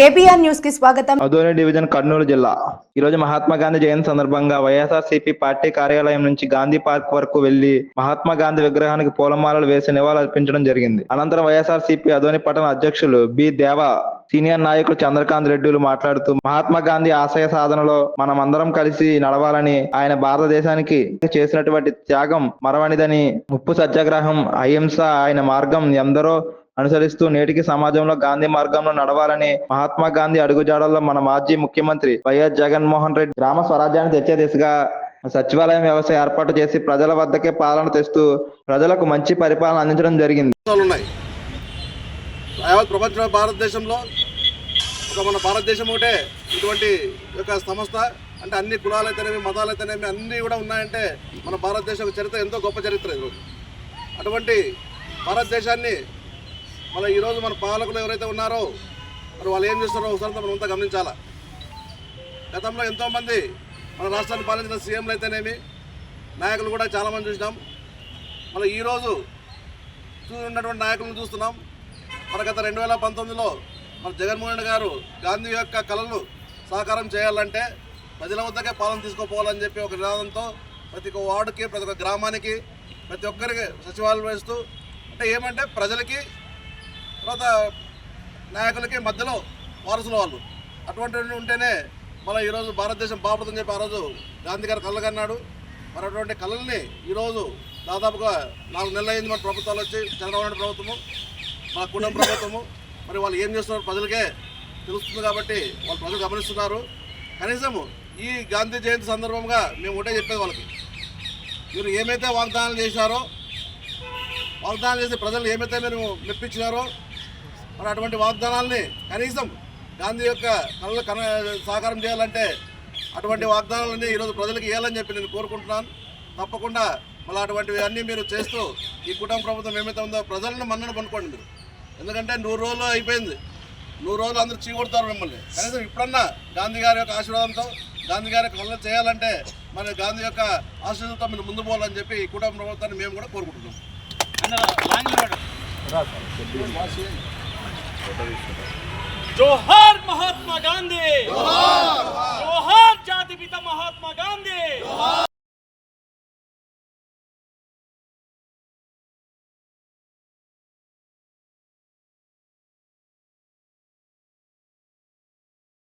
KBR న్యూస్కి స్వాగతం. Adoni division Kurnool జిల్లా. ఈ రోజు మహాత్మా గాంధీ జయంతి సందర్భంగా వైఎస్ఆర్ పార్టీ కార్యాలయం నుంచి గాంధీ పార్క్ వరకు వెళ్ళి మహాత్మా గాంధీ విగ్రహానికి పూలమాలలు వేసి నివాళులర్పించడం జరిగింది. అనంతరం వైఎస్ఆర్ సిపి అదోని పట్టణ అధ్యక్షులు బి దేవా సీనియర్ నాయకులు చంద్రకాంత్ రెడ్డిలు మాట్లాడుతూ మహాత్మా గాంధీ ఆశయ సాధనలో మనం అందరం కలిసి నడవాలని ఆయన భారతదేశానికి చేసినటువంటి త్యాగం మరవనిదని ఉప్పు సత్యాగ్రహం అహింస ఆయన మార్గం ఎందరో అనుసరిస్తూ నేటికి సమాజంలో గాంధీ మార్గంలో నడవాలని మహాత్మా గాంధీ అడుగుజాడల్లో మన మాజీ ముఖ్యమంత్రి వైఎస్ జగన్మోహన్ రెడ్డి గ్రామ స్వరాజ్యాన్ని తెచ్చే దిశగా సచివాలయం వ్యవస్థ ఏర్పాటు చేసి ప్రజల వద్దకే పాలన తెస్తూ ప్రజలకు మంచి పరిపాలన అందించడం జరిగింది. ప్రపంచ భారతదేశంలో ఒక మన భారతదేశం ఒకటే. ఇటువంటి యొక్క సంస్థ అంటే అన్ని కులాలైతేనేమి మతాలైతేనేమి అన్నీ కూడా ఉన్నాయంటే మన భారతదేశం చరిత్ర ఎంతో గొప్ప చరిత్ర ఈరోజు అటువంటి భారతదేశాన్ని మళ్ళీ ఈరోజు మన పాలకులు ఎవరైతే ఉన్నారో మరి వాళ్ళు ఏం చేస్తారో ఒకసారి మనం అంతా గమనించాలా? గతంలో ఎంతోమంది మన రాష్ట్రాన్ని పాలించిన సీఎంలు అయితేనేమి నాయకులు కూడా చాలామంది చూసినాం. మళ్ళీ ఈరోజు ఉన్నటువంటి నాయకులను చూస్తున్నాం. మన గత రెండు వేల పంతొమ్మిదిలో మన జగన్మోహన్ రెడ్డి గారు గాంధీ యొక్క కళలు సాకారం చేయాలంటే ప్రజల వద్దకే పాలన తీసుకోపోవాలని చెప్పి ఒక నినాదంతో ప్రతి ఒక్క వార్డుకి ప్రతి ఒక్క గ్రామానికి ప్రతి ఒక్కరికి సచివాలయం వేస్తూ అంటే ఏమంటే ప్రజలకి తర్వాత నాయకులకి మధ్యలో వారసులు వాళ్ళు. అటువంటి ఉంటేనే మన ఈరోజు భారతదేశం బాగుపడుతుందని చెప్పి ఆ రోజు గాంధీ గారు కళ్ళగన్నాడు మరి అటువంటి కళల్ని ఈరోజు దాదాపుగా నాలుగు నెలలు అయింది మన ప్రభుత్వాలు వచ్చి చంద్రబాబు నాయుడు ప్రభుత్వము మన కుటుంబ ప్రభుత్వము. మరి వాళ్ళు ఏం చేస్తున్నారు ప్రజలకే తెలుస్తుంది కాబట్టి వాళ్ళు ప్రజలు గమనిస్తున్నారు. కనీసము ఈ గాంధీ జయంతి సందర్భంగా మేము ఒకటే చెప్పేది వాళ్ళకి. మీరు ఏమైతే వాగ్దానాలు చేశారో వాగ్దానాలు చేసి ప్రజలు ఏమైతే మీరు మెప్పించినారో మరి అటువంటి వాగ్దానాల్ని కనీసం గాంధీ యొక్క కళలు కన సాకారం చేయాలంటే అటువంటి వాగ్దానాలన్నీ ఈరోజు ప్రజలకు ఇవ్వాలని చెప్పి నేను కోరుకుంటున్నాను. తప్పకుండా మళ్ళీ అటువంటివి అన్నీ మీరు చేస్తూ ఈ కుటుంబ ప్రభుత్వం ఏమైతే ఉందో ప్రజలను మన్నను పనుకోండి మీరు. ఎందుకంటే నూరు రోజులు అయిపోయింది. నూరు రోజులు అందరూ చీకొడతారు మిమ్మల్ని. కనీసం ఇప్పుడన్నా గాంధీ గారి యొక్క ఆశీర్వాదంతో గాంధీ గారి యొక్క చేయాలంటే మన గాంధీ యొక్క ఆశీర్వాదంతో మీరు ముందు పోవాలని చెప్పి ఈ కుటుంబ ప్రభుత్వాన్ని మేము కూడా కోరుకుంటున్నాం. जोहर महात्मा गांधी। जोहर। जाति पिता महात्मा गांधी।